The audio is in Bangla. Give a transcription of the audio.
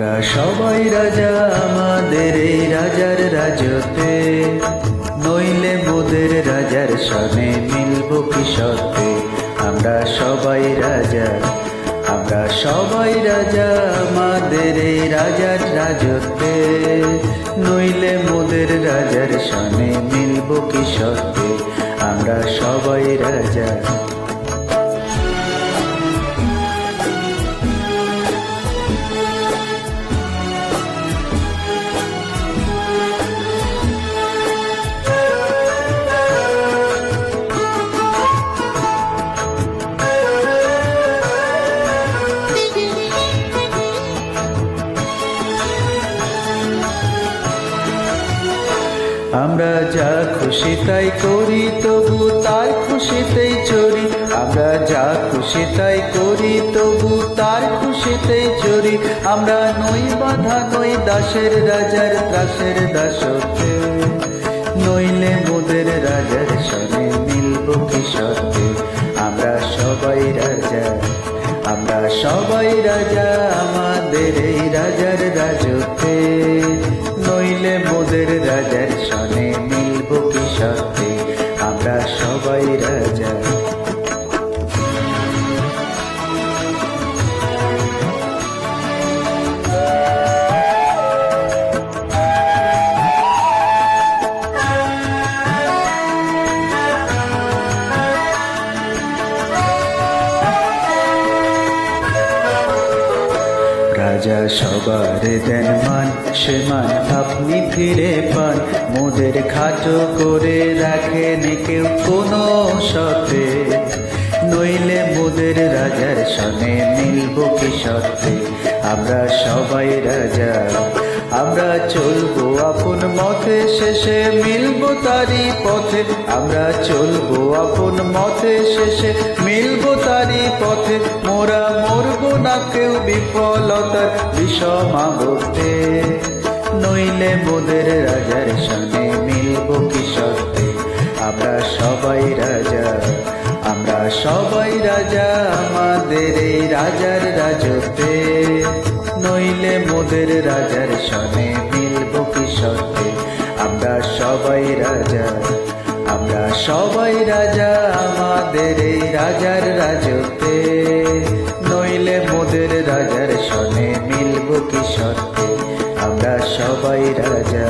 সবাই রাজা, আমাদের এই রাজার রাজতে নইলে মোদের রাজার সনে মিলব কি সত্যে আমরা সবাই রাজা, আমরা সবাই রাজা, আমাদের এই রাজার রাজতে নইলে মোদের রাজার সনে মিলব কি সত্যে আমরা সবাই রাজা। আমরা যা খুশি তাই করি, তবু তার খুশিতেই চরি আমরা যা খুশি তাই করি, তবু তার খুশিতেই চরি আমরা নই বাধা, নই দাসের রাজার ত্রাসের দাসতে নইলে মোদের রাজার সনে মিলব কি সত্যে। আমরা সবাই রাজা, আমরা সবাই রাজা, আমাদের এই রাজার রাজতে রাজা সবার দেন মান, সে মান আপনি ফিরে পান। মোদের খাটো করে রাখেন কেউ কোনো সতে নইলে মোদের রাজার সনে মিলব কি সত্যি আমরা সবাই রাজা আমরা চলবো আপন মতে, শেষে মিলবো তারি পথে। আমরা চলবো আপন মতে, শেষে মিলবো তারি পথে। মোরা মরবো না কেউ বিফলতার বিষমা বলতে নইলে মোদের রাজার সঙ্গে মিলবো কি সত্যে আমরা সবাই রাজা, আমরা সবাই রাজা, আমাদের এই রাজার রাজতে মোদের রাজার সনে মিলব কি আমরা সবাই রাজা, আমরা সবাই রাজা, আমাদের এই রাজার রাজতে নইলে মোদের রাজার সনে মিলব কি আমরা সবাই রাজা।